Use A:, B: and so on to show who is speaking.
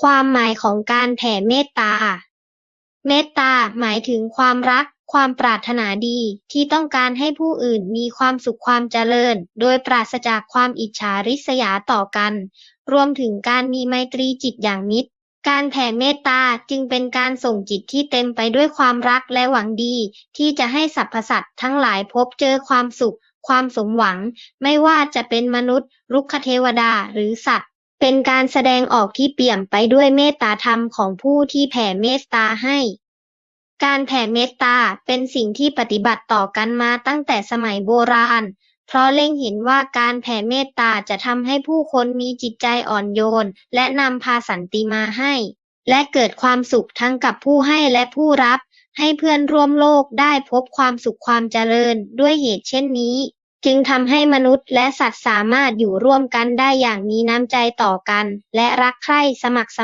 A: ความหมายของการแผ่เมตตา เมตตาหมายถึงความรัก ความปรารถนาดีที่ต้องการให้ผู้อื่นมีความสุขความเจริญ โดยปราศจากความอิจฉาริษยาต่อกัน รวมถึงการมีไมตรีจิตอย่างมิตร การแผ่เมตตาจึงเป็นการส่งจิตที่เต็มไปด้วยความรักและหวังดี ที่จะให้สรรพสัตว์ทั้งหลายพบเจอความสุข ความสมหวัง ไม่ว่าจะเป็นมนุษย์รุกขเทวดาหรือสัตว์ เป็นการแสดงออกที่เปี่ยมไปด้วยเมตตาธรรมของผู้ที่แผ่เมตตาให้ การแผ่เมตตาเป็นสิ่งที่ปฏิบัติต่อกันมาตั้งแต่สมัยโบราณ เพราะเล็งเห็นว่าการแผ่เมตตาจะทำให้ผู้คนมีจิตใจอ่อนโยน และนำพาสันติมาให้ และเกิดความสุขทั้งกับผู้ให้และผู้รับ ให้เพื่อนร่วมโลกได้พบความสุขความเจริญด้วยเหตุเช่นนี้ จึงทำให้มนุษย์และสัตว์สามารถอยู่ร่วมกันได้อย่างมีน้ำใจต่อกัน และรักใคร่สมัครส